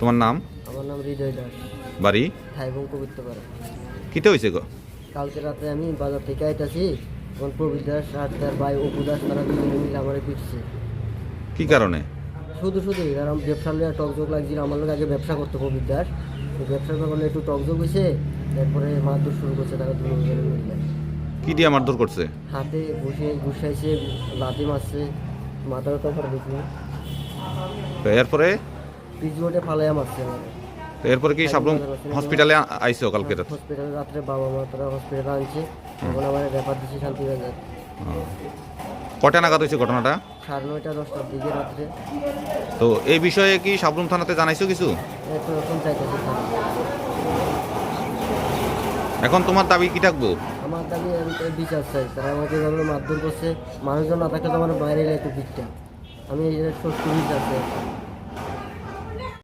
তোমার নাম? আমার নাম হৃদয় দাস। বাড়ি? থাইবং পবিত্র পাড়া কিতে হয়েছে গো? কালকে রাতে আমি বাজার থেকে আইতাছি তখন প্রবীর দাস আর তার ভাই অপু দাস তারা দুজনে মিলে আমার পিটছে। কি কারণে? শুধু শুধু আমি ব্যবসা নিয়ে টকজোক লাগছিল। আমার লোক আগে ব্যবসা করতো প্রবীর দাস। তো ব্যবসার ব্যাপারে একটু টকজোক হয়েছে তারপরে মারধর শুরু করছে তারা দুজনে মিলে। কি দিয়ে মারধর করছে? হাতে বসে ঘুষাইছে লাথি মারছে মাথার তো দেখি তো এরপরে পিছবোটে ফালাইয়া মারছে তো এরপরে কি সাবরুম হসপিটালে আইছো কালকে রাতে? হসপিটালে রাত্রে বাবা মা তারা হসপিটালে আনছে। তখন আমার ব্যাপার দিচ্ছে শান্তিবাজার ও। কটা নাগাদ হয়েছে ঘটনাটা? সাড়ে নয়টা দশটার দিকে রাত্রে। তো এই বিষয়ে কি সাবরুম থানাতে জানাইছো কিছু? এখন তোমার দাবি কি থাকব? আমার দাবি আমি বিচার চাই। তারা আমাকে এভাবে মারধর করছে মানুষজন না থাকলে তো আমার বাইরে একটু পিঠটা। আমি এর সত্যি বিচার চাই।